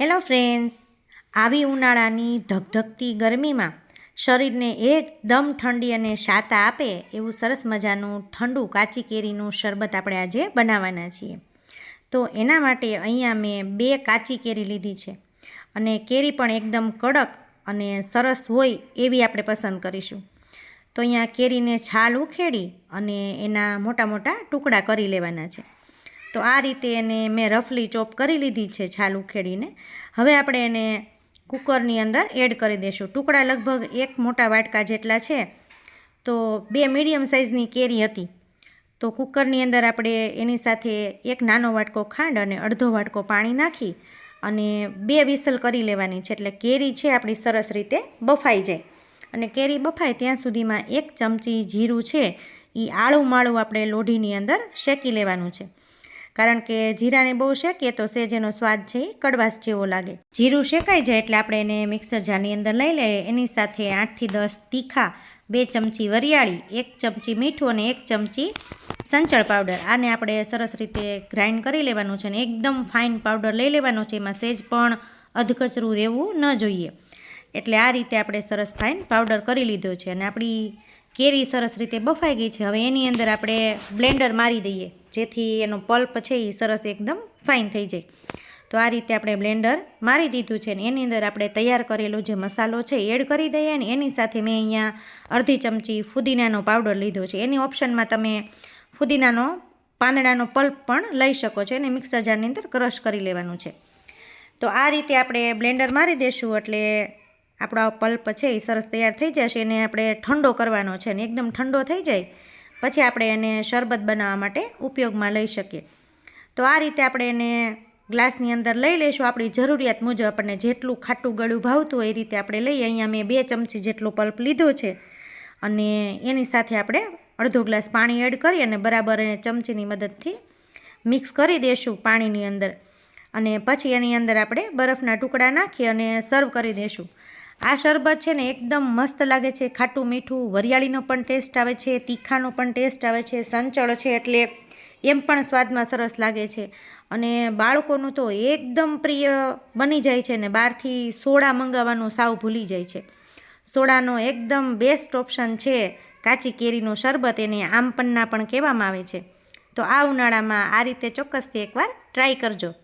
Hello friends, આવી ઉનાળાની ધગધગતી ગરમીમાં શરીરને એકદમ ઠંડી અને શાતા આપે એવું સરસ મજાનું ઠંડુ કાચી કેરીનું શરબત આપણે આજે બનાવવાના છીએ. તો એના માટે અહીંયા મેં બે કાચી કેરી લીધી છે અને કેરી પણ એકદમ કડક અને સરસ હોય એવી આપણે પસંદ કરીશું. તો અહીંયા કેરીને છાલ ઉખેડી અને એના મોટા મોટા ટુકડા કરી લેવાના છે. તો આ રીતે એને મેં રફલી ચોપ કરી લીધી છે છાલ ઉખેડીને. હવે આપણે એને કુકરની અંદર એડ કરી દઈશું ટુકડા લગભગ એક મોટા વાટકા જેટલા છે. તો બે મીડિયમ સાઇઝની કેરી હતી. તો કુકરની અંદર આપણે એની સાથે એક નાનો વાટકો ખાંડ અને અડધો વાટકો પાણી નાખી અને બે વિસલ કરી લેવાની છે. એટલે કેરી છે આપણી સરસ રીતે બફાઈ જાય. અને કેરી બફાય ત્યાં સુધીમાં એક ચમચી જીરું છે. એ આળું માળું આપણે લોઢીની અંદર શેકી લેવાનું છે. કારણ કે જીરાને બહુ શેકીએ તો સેજ એનો સ્વાદ છે એ કડવાશ જેવો લાગે. જીરું શેકાઈ જાય એટલે આપણે એને મિક્સર જારની અંદર લઈ લઈએ. એની સાથે આઠથી દસ તીખા બે ચમચી વરિયાળી, એક ચમચી મીઠું અને એક ચમચી સંચળ પાવડર. આને આપણે સરસ રીતે ગ્રાઇન્ડ કરી લેવાનું છે અને એકદમ ફાઇન પાવડર લઈ લેવાનો છે. એમાં સેજ પણ અધકચરું રહેવું ન જોઈએ. એટલે આ રીતે આપણે સરસ ફાઇન પાવડર કરી લીધો છે અને આપણી કેરી સરસ રીતે બફાઈ ગઈ છે. હવે એની અંદર આપણે બ્લેન્ડર મારી દઈએ. જેથી એનો પલ્પ છે એ સરસ એકદમ ફાઇન થઈ જાય. તો આ રીતે આપણે બ્લેન્ડર મારી દીધું છે ને એની અંદર આપણે તૈયાર કરેલો જે મસાલો છે એડ કરી દઈએ ને એની સાથે મેં અહીંયા અડધી ચમચી ફુદીનાનો પાવડર લીધો છે. એની ઓપ્શનમાં તમે ફુદીનાનો પાંદડાનો પલ્પ પણ લઈ શકો છો. એને મિક્સર જારની અંદર ક્રશ કરી લેવાનું છે. તો આ રીતે આપણે બ્લેન્ડર મારી દઈશું એટલે આપણો પલ્પ છે એ સરસ તૈયાર થઈ જશે એને આપણે ઠંડો કરવાનો છે અને એકદમ ઠંડો થઈ જાય, પછી આપણે એને શરબત બનાવવા માટે ઉપયોગમાં લઈ શકીએ. તો આ રીતે આપણે એને ગ્લાસની અંદર લઈ લઈશું. આપણી જરૂરિયાત મુજબ આપણને જેટલું ખાટું ગળું ભાવતું હોય એ રીતે આપણે લઈએ. અહીંયા મેં બે ચમચી જેટલો પલ્પ લીધો છે અને એની સાથે આપણે અડધો ગ્લાસ પાણી એડ કરી અને બરાબર એને ચમચીની મદદથી મિક્સ કરી દઈશું પાણીની અંદર. અને પછી એની અંદર આપણે બરફના ટુકડા નાખી અને સર્વ કરી દઈશું આ શરબત છે ને એકદમ મસ્ત લાગે છે. ખાટું મીઠું, વરિયાળીનો પણ ટેસ્ટ આવે છે, તીખાનો પણ ટેસ્ટ આવે છે, સંચળ છે એટલે એમ પણ સ્વાદમાં સરસ લાગે છે. અને બાળકોનું તો એકદમ પ્રિય બની જાય છે ને, બહારથી સોડા મંગાવવાનું સાવ ભૂલી જાય છે. સોડાનો એકદમ બેસ્ટ ઓપ્શન છે કાચી કેરીનું શરબત, એને આમપન્ના પણ કહેવામાં આવે છે. તો આ ઉનાળામાં આ રીતે ચોક્કસથી એકવાર ટ્રાય કરજો.